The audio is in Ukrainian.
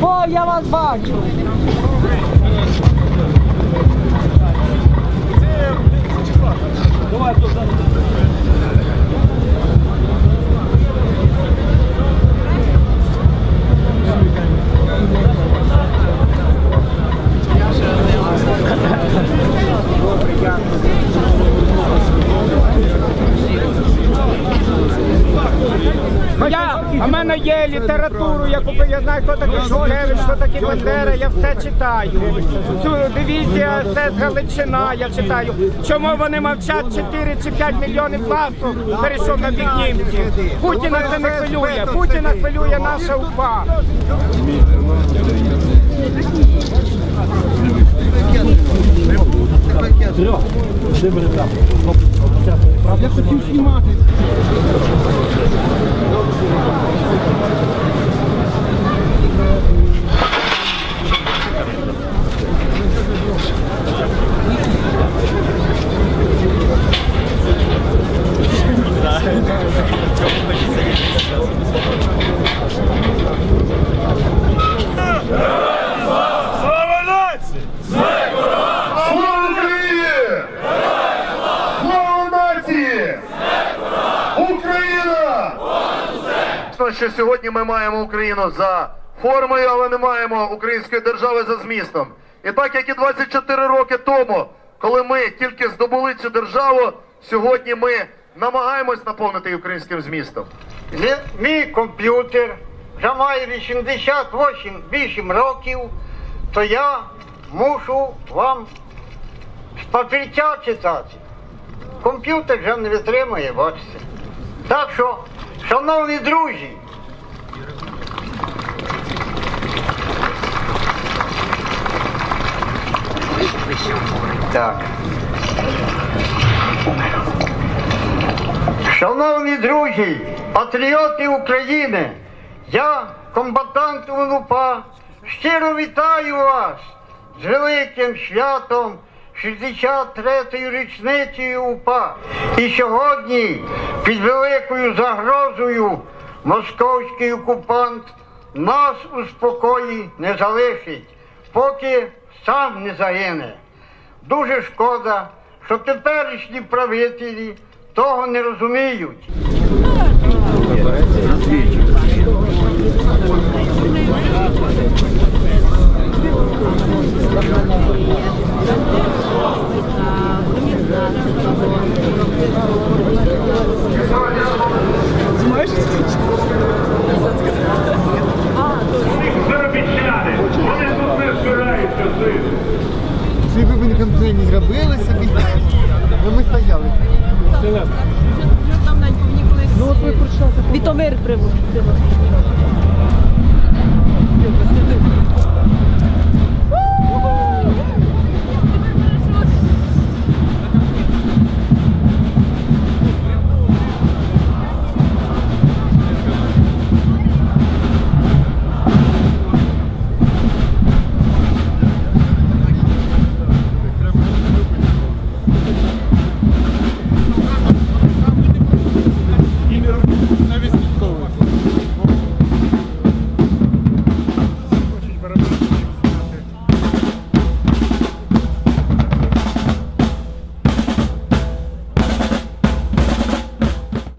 Olha elas baixo! Вас бачу. Я, а в мене є літературу, я купив, я знаю, хто такий Шухевич, хто такий Бандера, я все читаю. Цю дивізія СС Галичина, я читаю. Чому вони мовчать 4 чи 5 мільйонів класу перейшов на бік німців? Путіна це не хвилює, Путіна хвилює наша УПА. Я хотів знімати. よろしくお願いします。Що сьогодні ми маємо Україну за формою, але не маємо української держави за змістом. І так як і 24 роки тому, коли ми тільки здобули цю державу, сьогодні ми намагаємось наповнити її українським змістом. Мій комп'ютер вже має 88 8 років, то я мушу вам з папірця читати. Комп'ютер вже не витримує, бачите. Так що, шановні друзі, так. Шановні друзі, патріоти України, я, комбатант УНУПА, щиро вітаю вас з великим святом 63-ї річницею УПА. І сьогодні під великою загрозою московський окупант нас у спокої не залишить, поки сам не загине. Дуже шкода, що теперішні правителі того не розуміють. Ці ви б ніколи не зробили собі. Ну ми стояли. Ну от ви прийшли. Вітомир приводить.